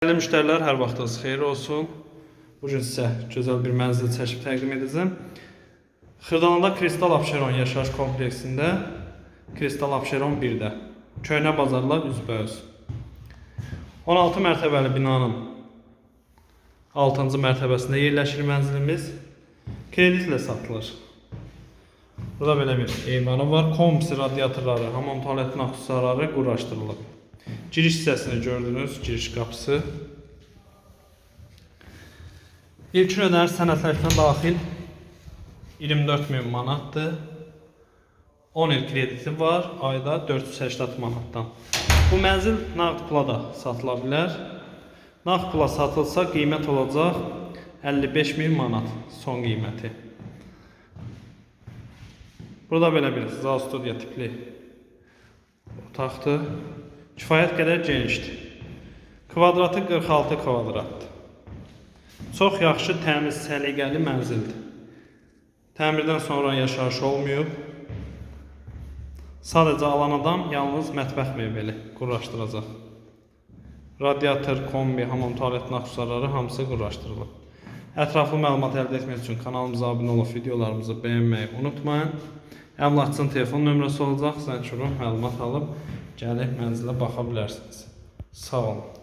Değerli müşterilər, hər vaxtınız xeyir olsun. Bu gün sizə bir mənzil çəkib təqdim edəcəm. Xırdalanında Kristal Abşeron yaşayış kompleksində Kristal Abşeron 1-də köhnə bazarlar üzbəüz. 16 mərtəbəli binanın 6-cı mərtəbəsində yerləşir mənzilimiz. Kreditlə satılır. Burada belə bir eyvanı var. Kombi radiatorları, hamam tualetin aksesuarları quraşdırılıb. Giriş hissəsini gördünüz, giriş qapısı. İlkin ödəniş sənədlərinə daxil 24 min manatdır. 10 il krediti var, ayda 480 manatdan. Bu mənzil nağd pula da satıla bilər. Nağd pula satılsa qiymət olacaq 55 min manat son qiyməti. Burada belə bir zal studiya tipli otaqdır. Kifayət qədər genişdir. Kvadratı 46 kvadratdır. Çox yaxşı, təmiz, səliqəli mənzildir. Təmirdən sonra yaşayış olmayıb. Sadəcə alan adam yalnız mətbəx mebeli quraşdıracaq. Radiator, kombi, hamam tualetin aksesuarları hamısı quraşdırılıb. Ətraflı məlumat əldə etmək üçün kanalımıza abunə olub videolarımızı bəyənməyi unutmayın. Əmlakçının telefon nömrəsi olacaq. Zəng vurub məlumat alıb gəlib mənzilə baxa bilərsiniz. Sağ olun.